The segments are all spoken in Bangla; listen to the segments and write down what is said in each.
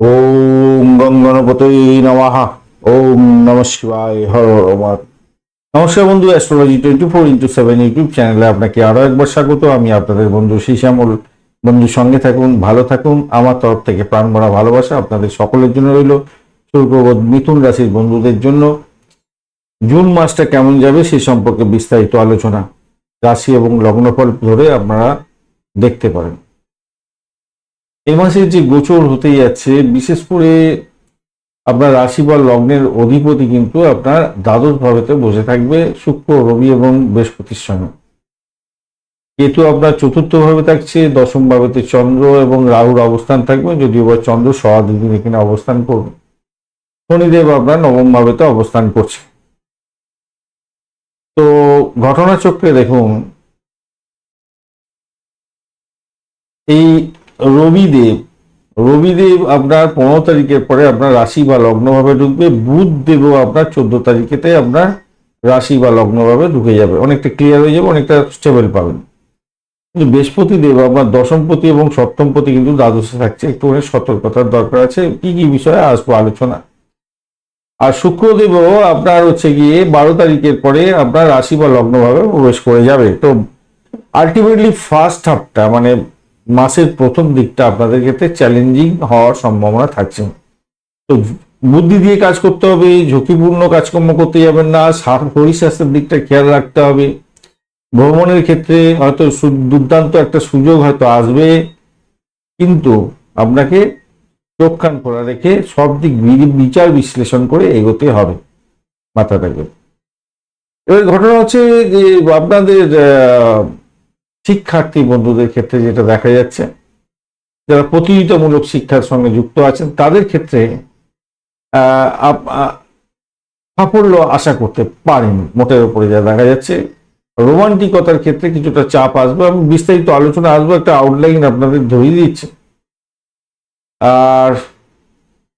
ওম গঙ্গনপতই নমঃ। ওম নম শিবায়, হর মহাদেব। নমস্কার বন্ধু astrology twenty four into seven YouTube চ্যানেলে আপনাকে আরও একবার স্বাগত। আমি আপনাদের বন্ধু শ্যামল বন্ধু, সঙ্গে থাকুন, ভালো থাকুন। আমার তরফ থেকে প্রাণ ভরা ভালোবাসা আপনাদের সকলের জন্য রইল। শুক্রবোধ মিথুন রাশির বন্ধুদের জন্য। জুন মাসটা কেমন যাবে সে সম্পর্কে বিস্তারিত আলোচনা, রাশি এবং লগ্নফল ধরে আপনারা দেখতে পারেন। এ মাসে যে গোচর হতে যাচ্ছে, বিশেষ করে আপনার রাশি বা লগ্নের অধিপতি কিন্তু আপনার দ্বাদশ ভাবেতে বসে থাকবে শুক্র, রবি এবং বৃহস্পতির সঙ্গে কেতু আপনার চতুর্থ ভাবে থাকছে, দশম ভাবেতে চন্দ্র এবং রাহুর অবস্থান থাকবে, যদিও বা চন্দ্র সহাদিন এখানে অবস্থান করবে। শনিদেব আপনার নবম ভাবেতে অবস্থান করছে। তো ঘটনাচক্রে দেখুন, এই রবিদেব রবিদেব আপনার পনেরো তারিখের পরে আপনার রাশি বা লগ্নভাবে ঢুকবে বুধ দেবও আপনার চোদ্দ তারিখেতে আপনার রাশি বা লগ্নভাবে ঢুকে যাবে। অনেকটা ক্লিয়ার হয়ে যাবে, অনেকটা স্টেবল পাবেন। কিন্তু বৃহস্পতি দেব আপনার দশমপতি এবং সপ্তমপতি কিন্তু দ্বাদশে থাকছে, একটু অনেক সতর্কতার দরকার আছে। কি কি বিষয়ে আসব আলোচনা? আর শুক্রদেবও আপনার হচ্ছে গিয়ে বারো তারিখের পরে আপনার রাশি বা লগ্নভাবে প্রবেশ করে যাবে। তো আলটিমেটলি ফার্স্ট হাফটা মানে মাসের প্রথম দিকটা আপনাদের ক্ষেত্রে চ্যালেঞ্জিং হওয়ার সম্ভাবনা থাকছে। তো বুদ্ধি দিয়ে কাজ করতে হবে, ঝুঁকিপূর্ণ কাজকর্ম করতে যাবেন না শরীর স্বাস্থ্যের দিকটা খেয়াল রাখতে হবে। ভ্রমণের ক্ষেত্রে হয়তো দুর্দান্ত একটা সুযোগ হয়তো আসবে, কিন্তু আপনাকে চোখ কান খোলা রেখে সব দিক বিচার বিশ্লেষণ করে এগোতে হবে মাথাটাকে। এবার ঘটনা হচ্ছে যে আপনাদের শিক্ষার্থী বন্ধুদের ক্ষেত্রে যেটা দেখা যাচ্ছে, যারা প্রতিযোগিতামূলক শিক্ষার সঙ্গে যুক্ত আছেন, তাদের ক্ষেত্রে সাফল্য আশা করতে পারেন মোটের উপরে যা দেখা যাচ্ছে। রোমান্টিকতার ক্ষেত্রে কিছুটা চাপ আসবে আমি বিস্তারিত আলোচনা আসব, একটা আউটলাইন আপনাদের ধরিয়ে দিচ্ছে। আর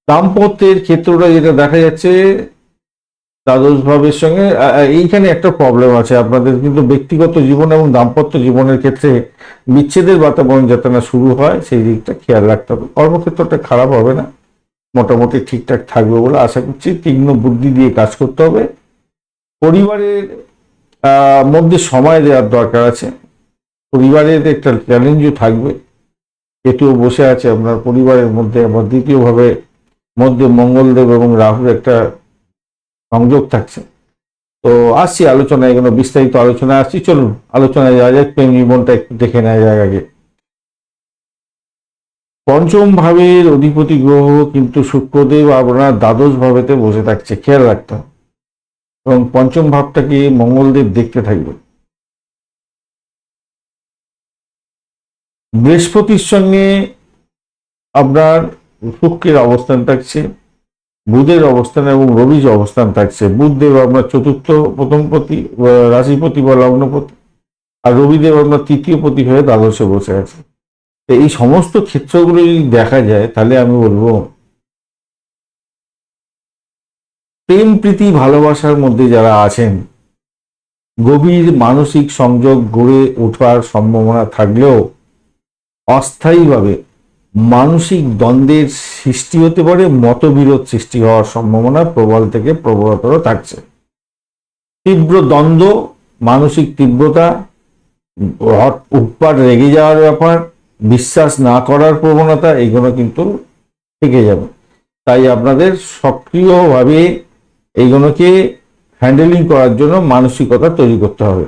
দাম্পত্যের ক্ষেত্রটা যেটা দেখা যাচ্ছে দ্বাদশ ভাবের সঙ্গে এইখানে একটা প্রবলেম আছে। আপনাদের কিন্তু ব্যক্তিগত জীবন এবং দাম্পত্য জীবনের ক্ষেত্রে বিচ্ছেদের বাতাবরণ যাতে না শুরু হয়, সেই দিকটা খেয়াল রাখতে হবে। কর্মক্ষেত্রটা খারাপ হবে না। মোটামুটি ঠিকঠাক থাকবে বলে আশা করছি। তীক্ষ্ণ বুদ্ধি দিয়ে কাজ করতে হবে। পরিবারের মধ্যে সময় দেওয়ার দরকার আছে। পরিবারের একটা চ্যালেঞ্জও থাকবে। কেতুও বসে আছে। আপনার পরিবারের মধ্যে, আবার দ্বিতীয়ভাবে মধ্যে মঙ্গলদেব এবং রাহুর একটা সংযোগ থাকছে। তো আসছি, আলোচনায় এগুলো বিস্তারিত আলোচনা আসছি। চলুন, আলোচনায় যাওয়া যাক, প্রেম জীবনটা একটু দেখে নেওয়া যাক আগে। পঞ্চম ভাবের অধিপতি গ্রহ কিন্তু শুক্রদেব আপনার দ্বাদশ ভাবেতে বসে থাকছে, খেয়াল রাখতে এবং পঞ্চম ভাবটাকে মঙ্গলদেব দেখতে থাকবে। বৃহস্পতির সঙ্গে আপনার শুক্রের অবস্থান থাকছে। বুধের অবস্থান এবং রবির অবস্থান থাকছে, বুধদেব আপনার চতুর্থ প্রথম পতি রাশিপতি বা লগ্নপতি, আর রবিদেব আপনার তৃতীয় পতি হয়ে দ্বাদশে বসে আছে। তো এই সমস্ত ক্ষেত্রগুলো যদি দেখা যায়, তাহলে আমি বলব, প্রেম, প্রীতি, ভালোবাসার মধ্যে যারা আছেন, গভীর মানসিক সংযোগ গড়ে ওঠার সম্ভাবনা থাকলেও অস্থায়ীভাবে মানসিক দ্বন্দ্বের সৃষ্টি হতে পারে, মতবিরোধ সৃষ্টি হওয়ার সম্ভাবনা প্রবল থেকে প্রবলতর থাকছে। তীব্র দ্বন্দ্ব, মানসিক তীব্রতা উৎপাট রেগে যাওয়ার ব্যাপার, বিশ্বাস না করার প্রবণতা, এগুলো কিন্তু থেকে যাবে। তাই আপনাদের সক্রিয়ভাবে এইগুলোকে হ্যান্ডেলিং করার জন্য মানসিকতা তৈরি করতে হবে।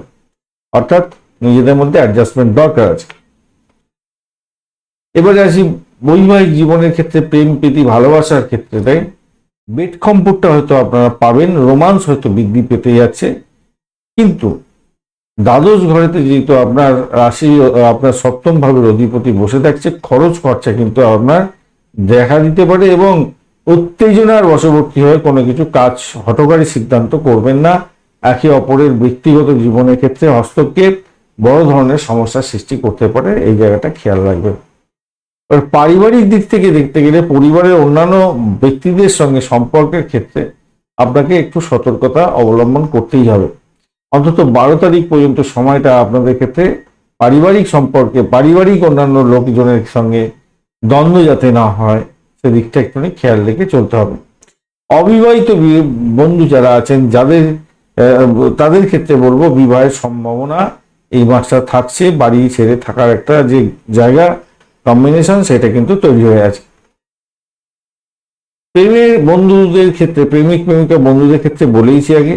অর্থাৎ নিজেদের মধ্যে অ্যাডজাস্টমেন্ট দরকার আছে। এবারে আসি বৈবাহিক জীবনের ক্ষেত্রে প্রেম, প্রীতি, ভালোবাসার ক্ষেত্রে, তাই? বেটকম্পটটা হয়তো আপনারা পাবেন, রোমান্স হয়তো বৃদ্ধি পেতে যাচ্ছে। কিন্তু দ্বাদশ ঘরেতে যেহেতু আপনার রাশি, আপনার সপ্তম ভাবের অধিপতি বসে থাকছে, খরচ খরচা কিন্তু আপনার দেখা দিতে পারে এবং উত্তেজনার বশবর্তী হয়ে কোনো কিছু কাজ হটকারী সিদ্ধান্ত করবেন না। একে অপরের ব্যক্তিগত জীবনের ক্ষেত্রে হস্তক্ষেপ বড় ধরনের সমস্যার সৃষ্টি করতে পারে। এই জায়গাটা খেয়াল রাখবেন। এবার পারিবারিক দিক থেকে দেখতে গেলে পরিবারের অন্যান্য ব্যক্তিদের সঙ্গে সম্পর্কের ক্ষেত্রে আপনাকে একটু সতর্কতা অবলম্বন করতেই হবে। অন্তত বারো তারিখ পর্যন্ত সময়টা আপনাদের ক্ষেত্রে পারিবারিক সম্পর্কে, পারিবারিক অন্যান্য লোকজনের সঙ্গে দ্বন্দ্ব যাতে না হয়, সেদিকটা একটুখানি খেয়াল রেখে চলতে হবে। অবিবাহিত বন্ধু যারা আছেন, যাদের তাদের ক্ষেত্রে বলব বিবাহের সম্ভাবনা এই মাসটা থাকছে, বাড়ি ছেড়ে থাকার একটা যে জায়গা কম্বিনেশন সেটা কিন্তু তৈরি হয়ে আছে। প্রেমের বন্ধুদের ক্ষেত্রে, প্রেমিক প্রেমিকা বন্ধুদের ক্ষেত্রে বলেইছি আগে,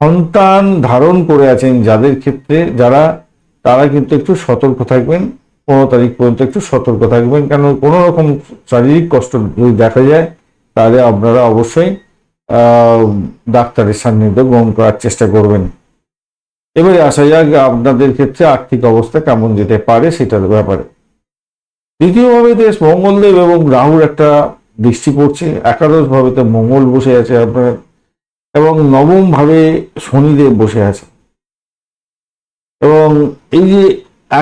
সন্তান ধারণ করে আছেন যাদের ক্ষেত্রে যারা, তারা কিন্তু একটু সতর্ক থাকবেন, পনেরো তারিখ পর্যন্ত একটু সতর্ক থাকবেন কারণ কোনো রকম শারীরিক কষ্ট যদি দেখা যায়, তাহলে আপনারা অবশ্যই ডাক্তারের সান্নিধ্য গ্রহণ করার চেষ্টা করবেন। এবারে আসা যাক আপনাদের ক্ষেত্রে আর্থিক অবস্থা কেমন যেতে পারে সেটার ব্যাপারে। দ্বিতীয়ভাবে দেশ মঙ্গলদেব এবং রাহুর একটা দৃষ্টি পড়ছে। একাদশ ভাবেতে মঙ্গল বসে আছে আপনার, এবং নবম ভাবে শনিদেব বসে আছে। এবং এই যে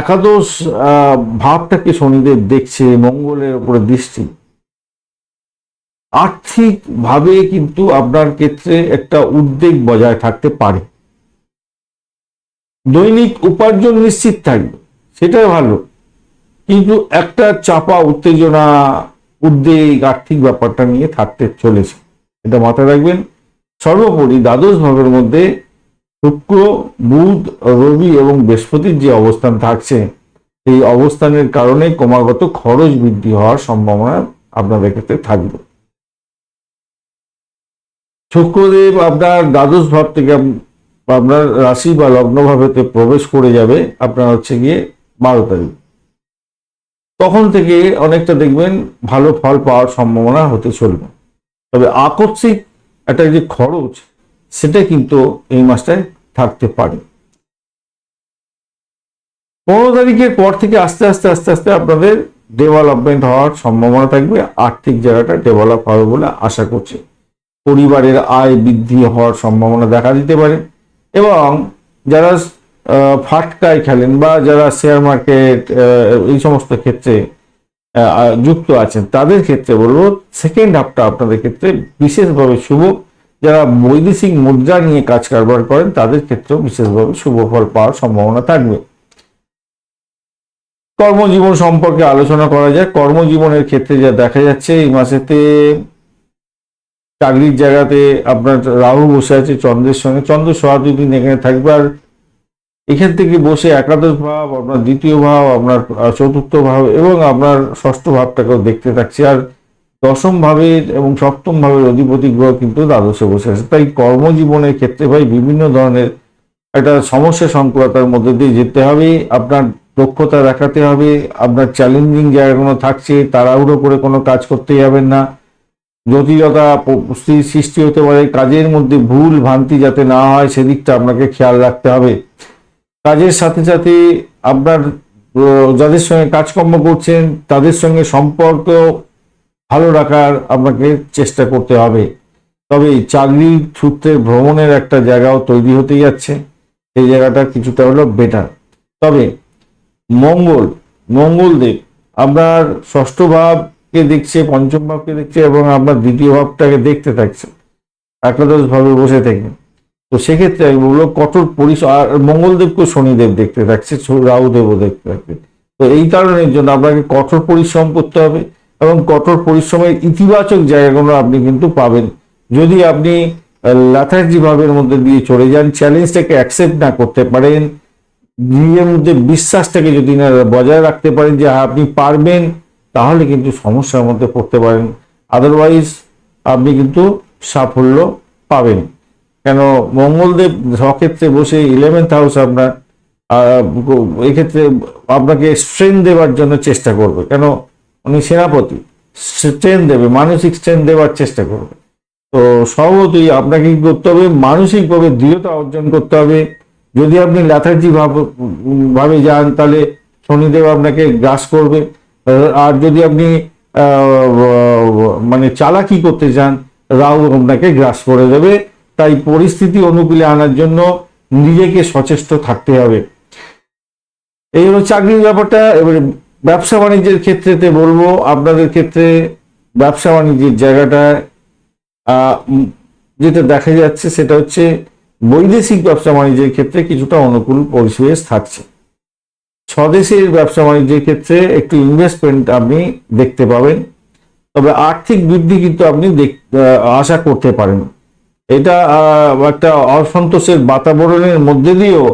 একাদশ ভাবটাকে শনিদেব দেখছে মঙ্গলের উপরে দৃষ্টি? আর্থিক ভাবে কিন্তু আপনার ক্ষেত্রে একটা উদ্বেগ বজায় থাকতে পারে। দৈনিক উপার্জন নিশ্চিত থাকবে, সেটাই ভালো। কিন্তু একটা চাপা, উত্তেজনা, উদ্বেগ, আর্থিক ব্যাপারটা নিয়ে থাকতে চলেছে। এটা মাথায় রাখবেন। সর্বোপরি দ্বাদশ ভাবের মধ্যে শুক্র, বুধ, রবি এবং বৃহস্পতির যে অবস্থান থাকছে, এই অবস্থানের কারণে ক্রমাগত খরচ বৃদ্ধি হওয়ার সম্ভাবনা আপনাদের ক্ষেত্রে থাকবে। শুক্রদেব আপনার দ্বাদশ ভাব থেকে আপনার রাশি বা লগ্ন ভাবেতে প্রবেশ করে যাবে। আপনার হচ্ছে গিয়ে বারো তারিখ। তখন থেকে অনেকটা দেখবেন ভালো ফল পাওয়ার সম্ভাবনা হতে চলবে। তবে আকস্মিক একটা যে খরচ, সেটা কিন্তু এই মাসটায় থাকতে পারে। পনেরো তারিখের পর থেকে আস্তে আস্তে আস্তে আস্তে আপনাদের ডেভেলপমেন্ট হওয়ার সম্ভাবনা থাকবে। আর্থিক জায়গাটা ডেভেলপ হবে বলে আশা করছি। পরিবারের আয় বৃদ্ধি হওয়ার সম্ভাবনা দেখা দিতে পারে। এবং যারা ফাটকায় খেলেন বা যারা শেয়ার মার্কেট এই সমস্ত ক্ষেত্রে যুক্ত আছেন, তাদের ক্ষেত্রে বলব সেকেন্ড হাফটা আপনাদের ক্ষেত্রে বিশেষভাবে শুভ। যারা বৈদেশিক মুদ্রা নিয়ে কাজ কারবার করেন, তাদের ক্ষেত্রেও বিশেষভাবে শুভ ফল পাওয়ার সম্ভাবনা থাকবে। কর্মজীবন সম্পর্কে আলোচনা করা যায় কর্মজীবনের ক্ষেত্রে যা দেখা যাচ্ছে, এই মাসেতে চাকরির জায়গাতে আপনার রাহু বসে আছে, চন্দ্রের সঙ্গে। চন্দ্র সোয়া দুই দিন এখানে থাকবে, আর এখান থেকে বসে একাদশ ভাব, আপনার দ্বিতীয় ভাব, আপনার চতুর্থ ভাব এবং আপনার ষষ্ঠ ভাবটাকেও দেখতে থাকছে। আর দশম ভাবের এবং সপ্তম ভাবের অধিপতি গ্রহ কিন্তু দ্বাদশে বসে আছে। তাই কর্মজীবনের ক্ষেত্রে ভাই বিভিন্ন ধরনের একটা সমস্যা সংকুলতার মধ্যে দিয়ে যেতে হবে। আপনার দক্ষতা দেখাতে হবে, আপনার চ্যালেঞ্জিং জায়গাগুলো থাকছে, তাড়াহুড়ো করে কোনো কাজ করতে যাবেন না। জটিলতা সৃষ্টি হতে পারে, কাজের মধ্যে ভুল ভ্রান্তি যাতে না হয়, সেদিকটা আপনাকে খেয়াল রাখতে হবে। কাজের সাথে সাথে আপনার যাদের সঙ্গে কাজকর্ম করছেন, তাদের সঙ্গে সম্পর্ক ভালো রাখার আপনাকে চেষ্টা করতে হবে। তবে চাকরির সূত্রে ভ্রমণের একটা জায়গাও তৈরি হতে যাচ্ছে। সেই জায়গাটা কিছুটা হলো বেটার তবে মঙ্গল মঙ্গলদেব আপনার ষষ্ঠ ভাবকে দেখছে, পঞ্চম ভাবকে দেখছে এবং আপনার দ্বিতীয় ভাবটাকে দেখতে থাকছে। একাদশ ভাবে বসে থেকে তো সেক্ষেত্রে আমি বলব কঠোর পরিশ্রম আর মঙ্গলদেবকে শনিদেব দেখতে থাকছে রাহুদেবও দেখতে থাকবে। তো এই কারণের জন্য আপনাকে কঠোর পরিশ্রম করতে হবে এবং কঠোর পরিশ্রমের ইতিবাচক জায়গাগুলো আপনি কিন্তু পাবেন। যদি আপনি ল্যাথার্জি ভাবের মধ্যে দিয়ে চলে যান চ্যালেঞ্জটাকে অ্যাকসেপ্ট না করতে পারেন নিজের মধ্যে বিশ্বাসটাকে যদি না বজায় রাখতে পারেন যে হ্যাঁ, আপনি পারবেন তাহলে কিন্তু সমস্যার মধ্যে পড়তে পারেন। আদারওয়াইজ আপনি কিন্তু সাফল্য পাবেন। কেন মঙ্গলদেব সক্ষেত্রে বসে ইলেভেন্থ হাউস আপনার এক্ষেত্রে আপনাকে স্ট্রেন দেওয়ার জন্য চেষ্টা করবে। কেন? উনি সেনাপতি। স্ট্রেন দেবে, মানসিক স্ট্রেন দেওয়ার চেষ্টা করবে। তো স্বভাবতই আপনাকে কি করতে হবে? মানসিকভাবে দৃঢ়তা অর্জন করতে হবে। যদি আপনি ল্যাথার্জি ভাব, ভাবে যান, তাহলে শনিদেব আপনাকে গ্রাস করবে। আর যদি আপনি মানে চালাকি করতে চান রাহু আপনাকে গ্রাস করে দেবে। তাই পরিস্থিতি অনুকূলে আনার জন্য নিজেকে সচেষ্ট থাকতে হবে। এই হলো চাকরির ব্যাপারটা। এবারে ব্যবসা বাণিজ্যের ক্ষেত্রেতে বলব, আপনাদের ক্ষেত্রে ব্যবসা বাণিজ্যের জায়গাটা যেটা দেখা যাচ্ছে সেটা হচ্ছে বৈদেশিক ব্যবসা বাণিজ্যের ক্ষেত্রে কিছুটা অনুকূল পরিবেশ থাকছে। স্বদেশের ব্যবসা বাণিজ্যের ক্ষেত্রে একটু ইনভেস্টমেন্ট আপনি দেখতে পাবেন। তবে আর্থিক বৃদ্ধি কিন্তু আপনি আশা করতে পারেন। এটা একটা অসন্তোষের বাতাবরণের মধ্যে দিয়েও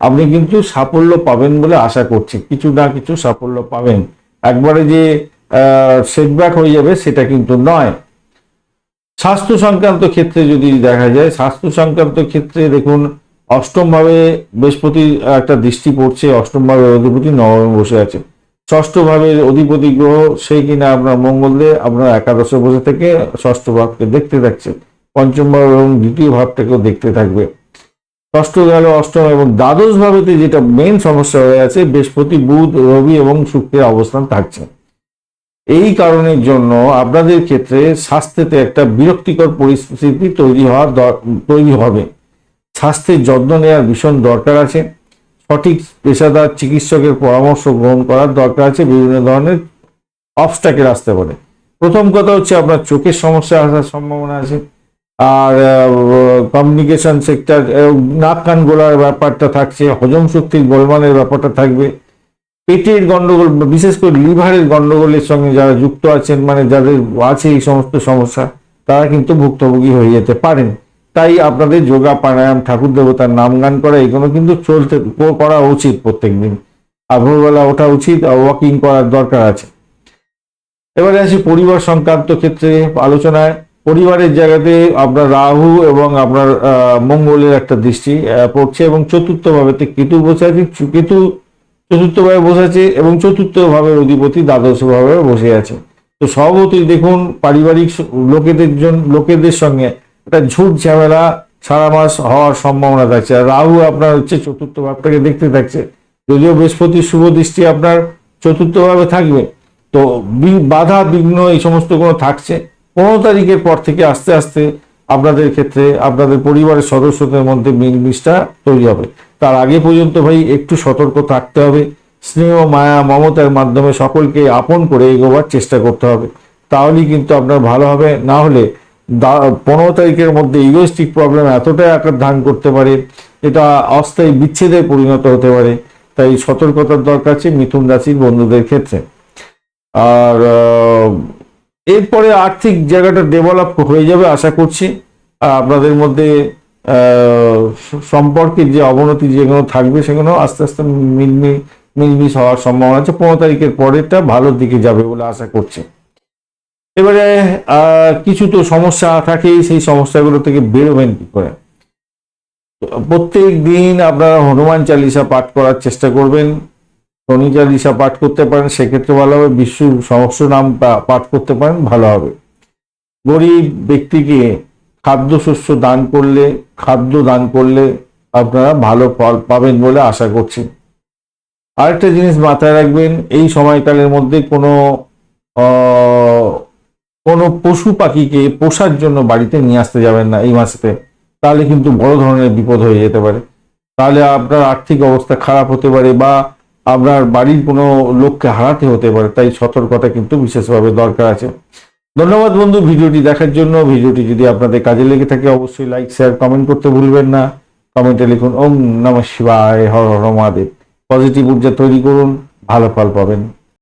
আপনি কিন্তু সাফল্য পাবেন বলে আশা করছি। কিছু না কিছু সাফল্য পাবেন। একবারে যে সেটব্যাক হয়ে যাবে সেটা কিন্তু নয়। স্বাস্থ্য সংক্রান্ত ক্ষেত্রে যদি দেখা যায়, স্বাস্থ্য সংক্রান্ত ক্ষেত্রে দেখুন অষ্টম ভাবে বৃহস্পতির একটা দৃষ্টি পড়ছে অষ্টম ভাবে অধিপতি নবমে বসে আছে। ষষ্ঠ ভাবের অধিপতি গ্রহ সেই কিনা আপনার মঙ্গলে আপনার একাদশে বসে থেকে ষষ্ঠ ভাবকে দেখতে থাকছে পঞ্চম ভাব এবং দ্বিতীয় ভাবটাকেও দেখতে থাকবে। ষষ্ঠ গেল, অষ্টম এবং দ্বাদশ ভাবেতে যেটা মেন সমস্যা হয়ে আছে, বৃহস্পতি, বুধ, রবি এবং শুক্রের অবস্থান থাকছে। এই কারণের জন্য আপনাদের ক্ষেত্রে স্বাস্থ্যেতে একটা বিরক্তিকর পরিস্থিতি তৈরি হওয়ার তৈরি হবে। স্বাস্থ্যের যত্ন নেওয়ার ভীষণ দরকার আছে। সঠিক পেশাদার চিকিৎসকের পরামর্শ গ্রহণ করার দরকার আছে, বিভিন্ন ধরনের অবস্টাকেল আসতে পারে। প্রথম কথা হচ্ছে আপনার চোখের সমস্যা আসার সম্ভাবনা আছে। আর কমিউনিকেশন সেক্টর নাক কান গোলার ব্যাপারটা থাকছে, হজম শক্তির গোলমালের ব্যাপারটা থাকবে। পেটের গন্ডগোল, বিশেষ করে লিভারের গন্ডগোলের সঙ্গে যারা যুক্ত আছেন মানে যাদের আছে এই সমস্ত সমস্যা, তারা কিন্তু ভুক্তভোগী হয়ে যেতে পারেন। তাই আপনাদের যোগা প্রাণায়াম, ঠাকুর দেবতার নাম গান করা, এগুলো কিন্তু চলতে, করা উচিত প্রত্যেকদিন। আর ভোরবেলা ওঠা উচিত ওয়াকিং করার দরকার আছে। এবারে আসি পরিবার সংক্রান্ত ক্ষেত্রে আলোচনায়। পরিবারের জায়গাতে আপনার রাহু এবং আপনার মঙ্গলের একটা দৃষ্টি পড়ছে এবং চতুর্থ ভাবেতে কেতু বসে আছে কেতু চতুর্থ ভাবে বসে আছে এবং চতুর্থ ভাবের অধিপতি দ্বাদশ ভাবে বসে আছে। তো স্বভাবতই দেখুন, পারিবারিক লোকেদের জন্য লোকেদের সঙ্গে একটা ঝুট ঝামেলা সারা মাস হওয়ার সম্ভাবনা থাকছে। আর রাহু আপনার হচ্ছে চতুর্থ ভাবটাকে দেখতে থাকছে। যদিও বৃহস্পতির শুভ দৃষ্টি আপনার চতুর্থ ভাবে থাকবে, তো বাধা বিঘ্ন এই সমস্ত কোনো থাকছে। পনেরো তারিখের পর থেকে আস্তে আস্তে আপনাদের ক্ষেত্রে, আপনাদের পরিবারের সদস্যদের মধ্যে মিলমিশটা তৈরি হবে। তার আগে পর্যন্ত ভাই একটু সতর্ক থাকতে হবে। স্নেহ, মায়া, মমতার মাধ্যমে সকলকে আপন করে এগোবার চেষ্টা করতে হবে। তাহলেই কিন্তু আপনার ভালো হবে। না হলে পনেরো তারিখের মধ্যে ইগোস্টিক প্রবলেম এতটাই আকার ধারণ করতে পারে, এটা অস্থায়ী বিচ্ছেদে পরিণত হতে পারে। তাই সতর্কতার দরকার আছে মিথুন রাশির বন্ধুদের ক্ষেত্রে। আর এরপরে আর্থিক জায়গাটা ডেভেলপ হয়ে যাবে, আশা করছি। আপনাদের মধ্যে সম্পর্কের যে অবনতি যেগুলো থাকবে সেগুলো আস্তে আস্তে মিলমি, মিলমিশ হওয়ার সম্ভাবনা আছে। পনেরো তারিখের পরেরটা ভালোর দিকে যাবে বলে আশা করছি। এবারে কিছু তো সমস্যা থাকেই, সেই সমস্যাগুলো থেকে বেরোবেন কি করে? প্রত্যেক দিন আপনারা হনুমান চালিসা পাঠ করার চেষ্টা করবেন। শনি দিশা পাঠ করতে পারেন, সেক্ষেত্রে ভালো হবে। বিষ্ণু সহস্র নাম পাঠ করতে পারেন, ভালো হবে। গরিব ব্যক্তিকে খাদ্যশস্য দান করলে, খাদ্য দান করলে আপনারা ভালো ফল পাবেন বলে আশা করছি। আরেকটা জিনিস মাথায় রাখবেন, এই সময়কালের মধ্যে কোনো কোনো পশু পাখিকে পোষার জন্য বাড়িতে নিয়ে আসতে যাবেন না এই মাসেতে। তাহলে কিন্তু বড় ধরনের বিপদ হয়ে যেতে পারে। তাহলে আপনার আর্থিক অবস্থা খারাপ হতে পারে বা আপনার বাড়ির কোনো লোককে হারাতে হতে পারে, তাই সতর্কতা কিন্তু বিশেষভাবে দরকার আছে। ধন্যবাদ বন্ধু ভিডিওটি দেখার জন্য। ভিডিওটি যদি আপনাদের কাজে লেগে থাকে, অবশ্যই লাইক শেয়ার কমেন্ট করতে ভুলবেন না। কমেন্টে লিখুন, ওম নম শিবায়, হর হর মহাদেব। পজিটিভ ঊর্জা তৈরি করুন, ভালো ফল পাবেন।